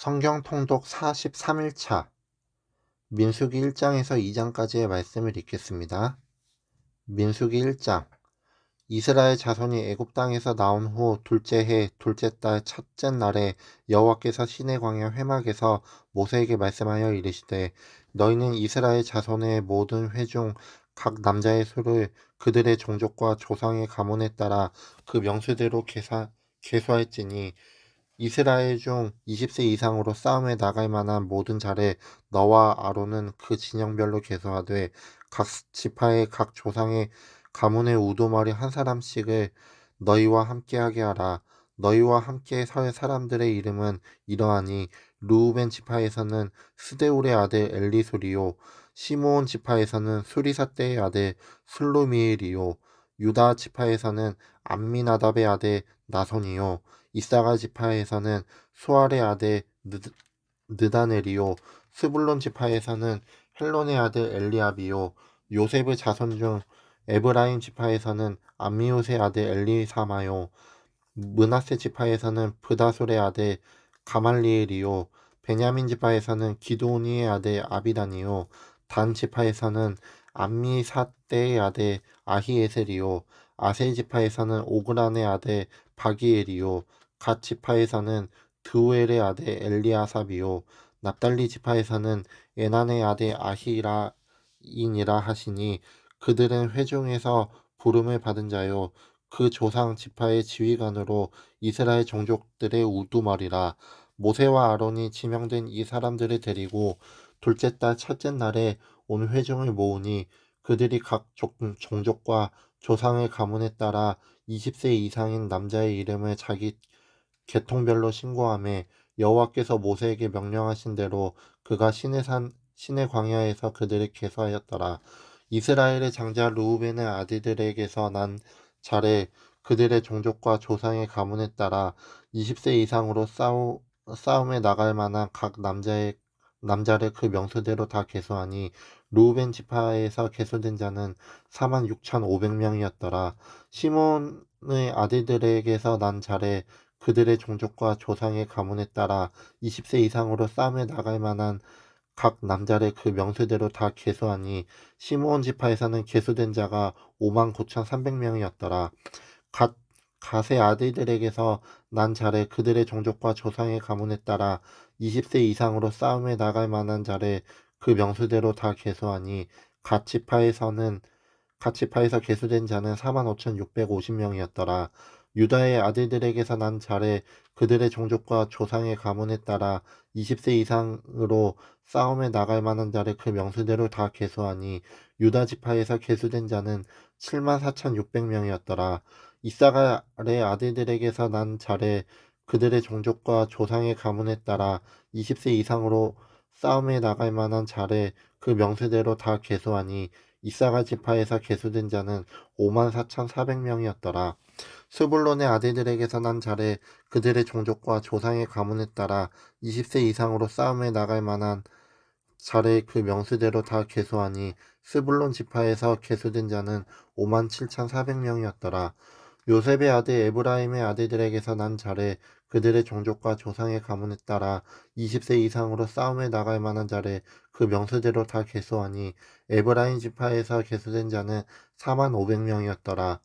성경 통독 43일차 민수기 1장에서 2장까지의 말씀을 읽겠습니다. 민수기 1장 이스라엘 자손이 애굽 땅에서 나온 후 둘째 해 둘째 달 첫째 날에 여호와께서 시내 광야 회막에서 모세에게 말씀하여 이르시되 너희는 이스라엘 자손의 모든 회중 각 남자의 수를 그들의 종족과 조상의 가문에 따라 그 명수대로 계사, 계수할지니 이스라엘 중 20세 이상으로 싸움에 나갈 만한 모든 자를 너와 아론은 그 진영별로 계수하되 각 지파의 각 조상의 가문의 우두머리 한 사람씩을 너희와 함께하게 하라. 너희와 함께 설 사람들의 이름은 이러하니 루우벤 지파에서는 스데울의 아들 엘리소리요 시므온 지파에서는 수리사떼의 아들 슬로미엘이요 유다 지파에서는 암미나답의 아들 나손이요 이사가 지파에서는 수알의 아들 느 다넬이요 스불론 지파에서는 헬론의 아들 엘리압이요 요셉의 자손 중 에브라임 지파에서는 암미옷의 아들 엘리사마요 문하세 지파에서는 브다솔의 아들 가말리엘이요 베냐민 지파에서는 기도니의 아들 아비단이요 단 지파에서는 암미사떼의 아들 아히에셀이요 아세 지파에서는 오그란의 아들 바기엘이요 갓 지파에서는 드우엘의 아들 엘리아삽이요. 납달리 지파에서는 에난의 아들 아히라인이라 하시니 그들은 회중에서 부름을 받은 자요. 그 조상 지파의 지휘관으로 이스라엘 종족들의 우두머리라. 모세와 아론이 지명된 이 사람들을 데리고 둘째 달 첫째 날에 온 회중을 모으니 그들이 각 종족과 조상의 가문에 따라 20세 이상인 남자의 이름을 자기 계통별로 신고함에 여호와께서 모세에게 명령하신 대로 그가 신의 산 신의 광야에서 그들을 계수하였더라. 이스라엘의 장자 루우벤의 아들들에게서 난 자래 그들의 종족과 조상의 가문에 따라 20세 이상으로 싸우, 싸움에 나갈 만한 각 남자의 남자를 그 명수대로 다 계수하니 루우벤 지파에서 계수된 자는 4만 6천5백명이었더라 시몬의 아들들에게서 난 자래 그들의 종족과 조상의 가문에 따라 20세 이상으로 싸움에 나갈 만한 각 남자를 그 명수대로 다 계수하니 시므온 지파에서는 계수된 자가 5만 9천 3백명이었더라. 갓 갓의 아들들에게서 난 자를 그들의 종족과 조상의 가문에 따라 20세 이상으로 싸움에 나갈 만한 자를 그 명수대로 다 계수하니 갓 지파에서는 갓 지파에서 계수된 자는 4만 5천 650명이었더라. 유다의 아들들에게서 난 자를 그들의 종족과 조상의 가문에 따라 20세 이상으로 싸움에 나갈 만한 자를 그 명수대로 다 계수하니 유다 지파에서 계수된 자는 7만 4천 6백명이었더라. 이사갈의 아들들에게서 난 자를 그들의 종족과 조상의 가문에 따라 20세 이상으로 싸움에 나갈 만한 자를 그 명수대로 다 계수하니 이사갈 지파에서 계수된 자는 5만 4천 4백명이었더라. 스불론의 아들들에게서 난 자를 그들의 종족과 조상의 가문에 따라 20세 이상으로 싸움에 나갈 만한 자를 그 명수대로 다 계수하니 스불론 지파에서 계수된 자는 5만 7천 4백명이었더라. 요셉의 아들 에브라임의 아들들에게서 난 자를 그들의 종족과 조상의 가문에 따라 20세 이상으로 싸움에 나갈 만한 자를 그 명수대로 다 계수하니 에브라임 지파에서 계수된 자는 4만 5백명이었더라.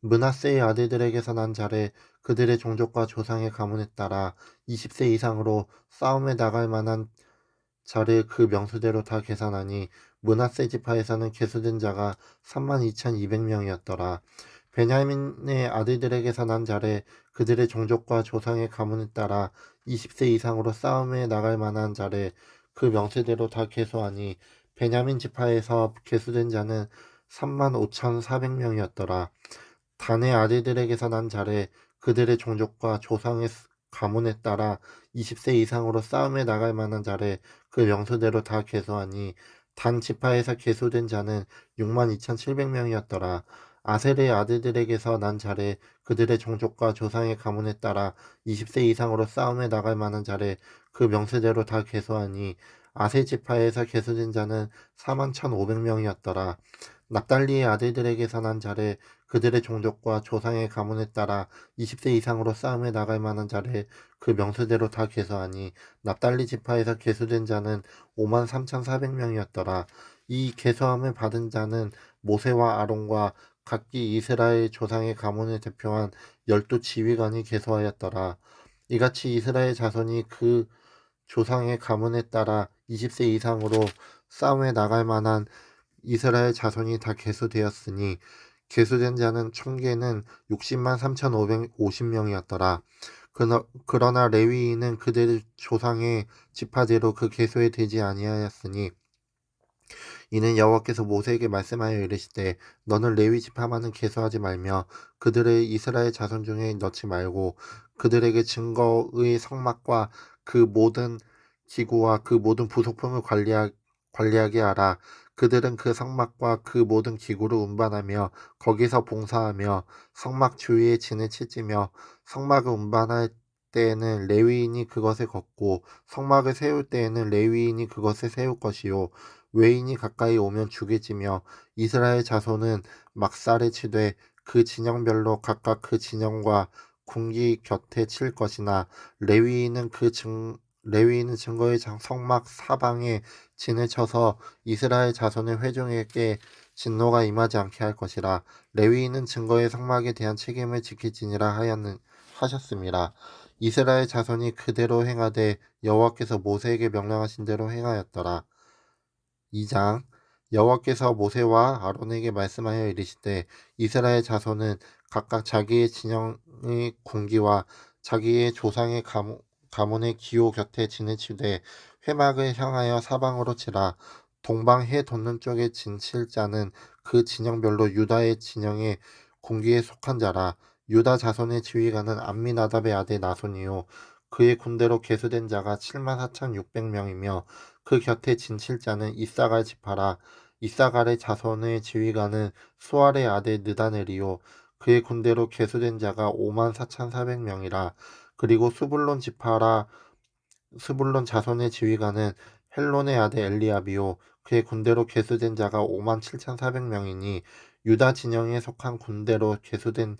문하세의 아들들에게서 난 자를 그들의 종족과 조상의 가문에 따라 20세 이상으로 싸움에 나갈 만한 자를 그 명수대로 다 계산하니 문하세 지파에서는 계수된 자가 3만 2,200명이었더라. 베냐민의 아들들에게서 난 자를 그들의 종족과 조상의 가문에 따라 20세 이상으로 싸움에 나갈 만한 자를 그 명세대로 다 계수하니 베냐민 지파에서 계수된 자는 3만 5,400명이었더라. 단의 아들들에게서 난 자를 그들의 종족과 조상의 가문에 따라 20세 이상으로 싸움에 나갈 만한 자를 그 명수대로 다 계수하니 단 지파에서 계수된 자는 6만 2,700명이었더라. 아셀의 아들들에게서 난 자를 그들의 종족과 조상의 가문에 따라 20세 이상으로 싸움에 나갈 만한 자를 그 명세대로 다 계수하니 아세 지파에서 계수된 자는 4만 1,500명이었더라. 납달리의 아들들에게서 난 자를 그들의 종족과 조상의 가문에 따라 20세 이상으로 싸움에 나갈 만한 자를 그 명수대로 다 계수하니 납달리 지파에서 계수된 자는 5만 3,400명이었더라. 이 계수함을 받은 자는 모세와 아론과 각기 이스라엘 조상의 가문을 대표한 열두 지휘관이 계수하였더라. 이같이 이스라엘 자손이 그 조상의 가문에 따라 20세 이상으로 싸움에 나갈 만한 이스라엘 자손이 다 계수되었으니 계수된 자는 총계는 60만 3,550명이었더라. 그러나 레위인은 그들 조상의 지파대로 그 계수에 되지 아니하였으니 이는 여호와께서 모세에게 말씀하여 이르시되 너는 레위 지파만은 계수하지 말며 그들의 이스라엘 자손 중에 넣지 말고 그들에게 증거의 성막과 그 모든 기구와 그 모든 부속품을 관리하, 관리하게 하라. 그들은 그 성막과 그 모든 기구를 운반하며 거기서 봉사하며 성막 주위에 진을 치지며 성막을 운반할 때에는 레위인이 그것을 걷고 성막을 세울 때에는 레위인이 그것을 세울 것이요 외인이 가까이 오면 죽이지며 이스라엘 자손은 막살에 치되 그 진영별로 각각 그 진영과 궁기 곁에 칠 것이나 레위인은 그 증, 레위인은 증거의 성막 사방에 진을 쳐서 이스라엘 자손의 회중에게 진노가 임하지 않게 할 것이라 레위인은 증거의 성막에 대한 책임을 지키지니라 하였는 하셨습니다. 이스라엘 자손이 그대로 행하되 여호와께서 모세에게 명령하신 대로 행하였더라. 2장 여호와께서 모세와 아론에게 말씀하여 이르시되 이스라엘 자손은 각각 자기의 진영의 군기와 자기의 조상의 가문, 가문의 기호 곁에 진을 치되 회막을 향하여 사방으로 치라. 동방 해 돋는 쪽에 진칠 자는 그 진영별로 유다의 진영의 공기에 속한 자라. 유다 자손의 지휘관은 암미나답의 아들 나손이요. 그의 군대로 계수된 자가 7만 4천 6백 명이며 그 곁에 진칠 자는 이사갈 지파라 이사갈의 자손의 지휘관은 수알의 아들 느다넬이요. 그의 군대로 계수된 자가 5만 4천4백명이라 그리고 수불론 지파라 수불론 자손의 지휘관은 헬론의 아들 엘리압이요. 그의 군대로 계수된 자가 5만 7천4백명이니 유다 진영에 속한 군대로 계수된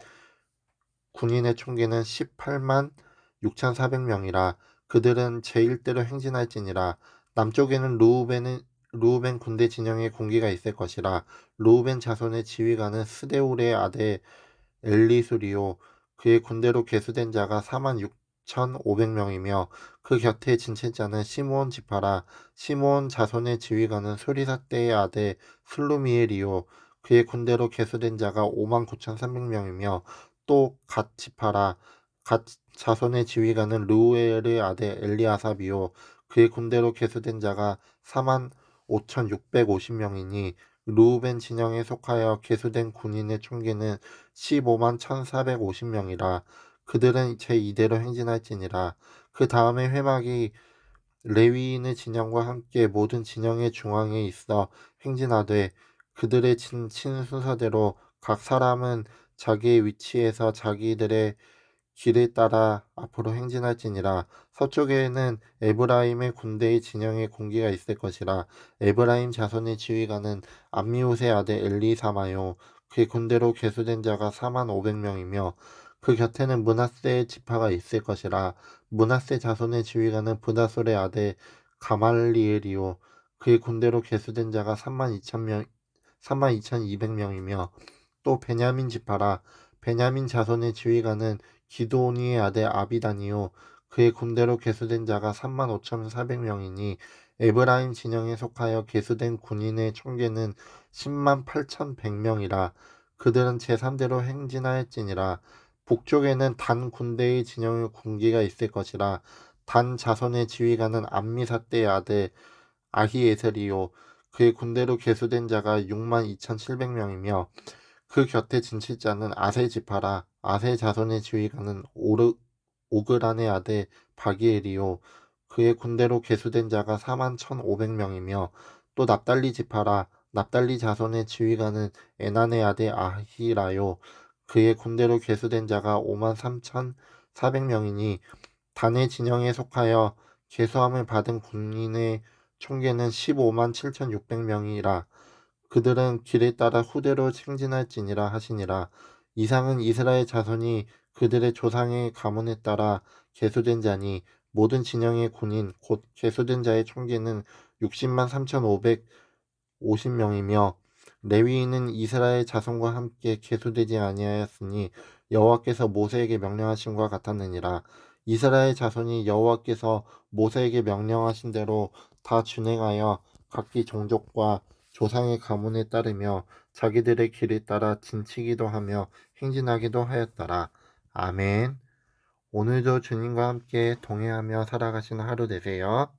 군인의 총기는 18만 6,400명이라 그들은 제1대로 행진할지니라 남쪽에는 루우벤은 루우벤 군대 진영에 공기가 있을 것이라 루우벤 자손의 지휘관은 스데울의 아들 엘리수리오 그의 군대로 계수된 자가 4만 6,500명이며 그 곁에 진칠자는 시므온 지파라. 시므온 자손의 지휘관은 소리사 때의 아들 슬루미엘이요. 그의 군대로 계수된 자가 5만 9,300명이며 또 갓 지파라. 갓 자손의 지휘관은 르우엘의 아들 엘리아삽이요 그의 군대로 계수된 자가 4만 5,650명이니 루우벤 진영에 속하여 계수된 군인의 총기는 15만 1,450명이라 그들은 제2대로 행진할지니라. 그 다음에 회막이 레위인의 진영과 함께 모든 진영의 중앙에 있어 행진하되 그들의 친, 친 순서대로 각 사람은 자기의 위치에서 자기들의 길을 따라 앞으로 행진할지니라. 서쪽에는 에브라임의 군대의 진영에 공기가 있을 것이라. 에브라임 자손의 지휘관은 암미우스의 아들 엘리사마요. 그의 군대로 계수된 자가 4만 500명이며 그 곁에는 문하세의 지파가 있을 것이라. 문하세 자손의 지휘관은 부다솔의 아들 가말리엘이요. 그의 군대로 계수된 자가 3만 2천명 3만 2,200명이며 또 베냐민 지파라 베냐민 자손의 지휘관은 기도오니의 아들 아비단이요. 그의 군대로 계수된 자가 3만 5천4백명이니 에브라임 진영에 속하여 계수된 군인의 총계는 10만 8천 100명이라. 그들은 제3대로 행진하였지니라. 북쪽에는 단 군대의 진영의 군기가 있을 것이라. 단 자손의 지휘관은 암미사 때의 아들 아히에셀이요. 그의 군대로 계수된 자가 6만 2천7백명이며 그 곁에 진칠자는 아세 지파라. 아세 자손의 지휘관은 오르, 오그란의 아들 바기엘이요. 그의 군대로 계수된 자가 4만 1,500명이며 또 납달리 지파라. 납달리 자손의 지휘관은 에난의 아들 아히라요. 그의 군대로 계수된 자가 5만 3,400명이니 단의 진영에 속하여 계수함을 받은 군인의 총계는 15만 7,600명이라 그들은 길에 따라 후대로 행진할지니라 하시니라. 이상은 이스라엘 자손이 그들의 조상의 가문에 따라 계수된 자니 모든 진영의 군인 곧 계수된 자의 총계는 60만 3,550명이며 레위인은 이스라엘 자손과 함께 계수되지 아니하였으니 여호와께서 모세에게 명령하신 것 같았느니라. 이스라엘 자손이 여호와께서 모세에게 명령하신 대로 다 준행하여 각기 종족과 조상의 가문에 따르며 자기들의 길에 따라 진치기도 하며 행진하기도 하였더라. 아멘. 오늘도 주님과 함께 동행하며 살아가시는 하루 되세요.